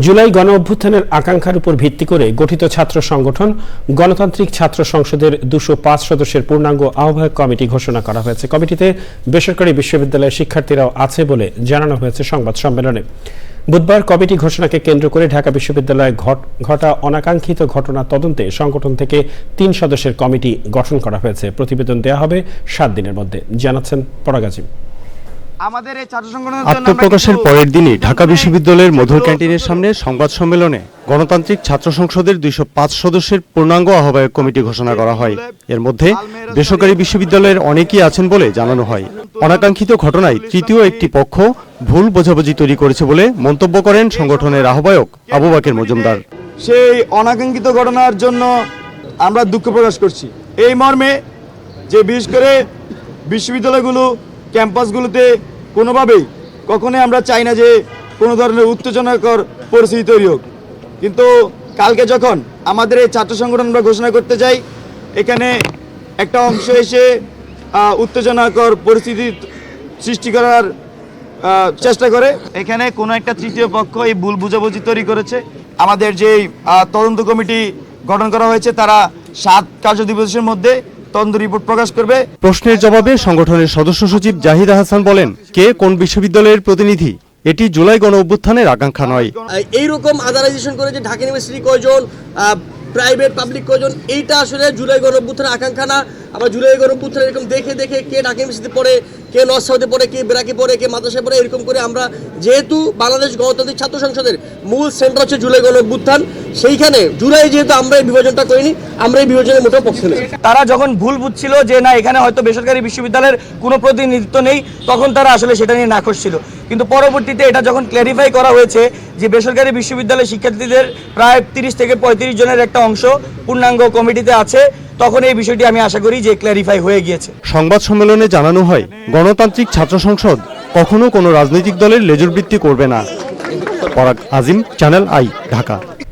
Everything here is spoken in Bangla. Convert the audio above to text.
জুলাই গণ অভ্যুত্থানের আকাঙ্ক্ষার উপর ভিত্তি করে গঠিত ছাত্র সংগঠন, গণতান্ত্রিক ছাত্র সংসদের দুশো পাঁচ সদস্যের পূর্ণাঙ্গ আহ্বায়ক কমিটি ঘোষণা করা হয়েছে। কমিটিতে বেসরকারি বিশ্ববিদ্যালয়ের শিক্ষার্থীরাও আছে বলে জানানো হয়েছে সংবাদ সম্মেলনে। বুধবার কমিটি ঘোষণাকে কেন্দ্র করে ঢাকা বিশ্ববিদ্যালয়ে ঘট- অনাকাঙ্ক্ষিত ঘটনা তদন্তে সংগঠন থেকে তিন সদস্যের কমিটি গঠন করা হয়েছে। প্রতিবেদন দেওয়া হবে সাত দিনের মধ্যে। জানাচ্ছেন পরাগাজী আমাদের এই ছাত্র সংগঠনের আত্মপ্রকাশের পরের দিনই ঢাকা বিশ্ববিদ্যালয়ের মধুর ক্যান্টিনের সামনে সংবাদ সম্মেলনে গণতান্ত্রিক ছাত্র সংসদের দুইশো পাঁচ সদস্যের পূর্ণাঙ্গ আহ্বায়ক কমিটি ঘোষণা করা হয়। এর মধ্যে বেসরকারি বিশ্ববিদ্যালয়ের অনেকেই আছেন বলে জানানো হয়। অনাকাঙ্ক্ষিত ঘটনায় তৃতীয় একটি পক্ষ ভুল বোঝাবুঝি তৈরি করেছে বলে মন্তব্য করেন সংগঠনের আহ্বায়ক আবু বাকের মজুমদার। সেই অনাকাঙ্ক্ষিত ঘটনার জন্য আমরা দুঃখ প্রকাশ করছি। এই মর্মে যে বিশেষ করে বিশ্ববিদ্যালয়গুলো ক্যাম্পাসগুলোতে কোনোভাবেই কখনোই আমরা চাই না যে কোনো ধরনের উত্তেজনাকর পরিস্থিতি তৈরি হোক। কিন্তু কালকে যখন আমাদের এই ছাত্র সংগঠন আমরা ঘোষণা করতে যাই, এখানে একটা অংশ এসে উত্তেজনাকর পরিস্থিতি সৃষ্টি করার চেষ্টা করে। এখানে কোনো একটা তৃতীয় পক্ষ এই ভুল বুঝাবুঝি তৈরি করেছে। আমাদের যে তদন্ত কমিটি গঠন করা হয়েছে, তারা সাত কার্য দিবসের মধ্যে তদন্ত রিপোর্ট প্রকাশ করবে। প্রশ্নের জবাবে সংগঠনের সদস্য সচিব জাহিদ হাসান বলেন কে কোন বিশ্ববিদ্যালয়ের প্রতিনিধি? এটি জুলাই গণ অভ্যুত্থানের আকাঙ্ক্ষা নয়। এইরকম আদারাইজেশন করে যে ঢাকা ইউনিভার্সিটি কয়জন প্রাইভেট পাবলিক কয়জন এইটা আসলে জুলাই গণ অভ্যুত্থানের আকাঙ্ক্ষা না। আবার জুলাই গণঅভ্যুত্থান এরকম দেখে দেখে কে ঢাকা ইউনিভার্সিটি পড়ে কে নর্থ সাউথে পড়ে, কে বেরাকে পড়ে, কে মাদ্রাসায় পড়ে, এরকম করে আমরা যেহেতু বাংলাদেশ গণতান্ত্রিক ছাত্র সংসদের মূল সেন্টার হচ্ছে জুলাই গণঅভ্যুত্থান সেইখানে জুলাই যেহেতু আমরা এই বিভাজনটা করিনি, আমরা এই বিভাজনের মোটেও পক্ষে নেই। তারা যখন ভুল বুঝছিল যে না, এখানে হয়তো বেসরকারি বিশ্ববিদ্যালয়ের কোনো প্রতিনিধিত্ব নেই, তখন তারা আসলে সেটা নিয়ে নাখোশ ছিল। কিন্তু পরবর্তীতে এটা যখন ক্ল্যারিফাই করা হয়েছে যে বেসরকারি বিশ্ববিদ্যালয়ের শিক্ষার্থীদের প্রায় তিরিশ থেকে পঁয়ত্রিশ জনের একটা অংশ পূর্ণাঙ্গ কমিটিতে আছে তখন এই বিষয়টি আমি আশা করি যে ক্ল্যারিফাই হয়ে গিয়েছে। সংবাদ সম্মেলনে জানানো হয়, গণতান্ত্রিক ছাত্র সংসদ কখনো কোনো রাজনৈতিক দলের লেজুর বৃত্তি করবে না। পরাগ আজিম, চ্যানেল আই, ঢাকা।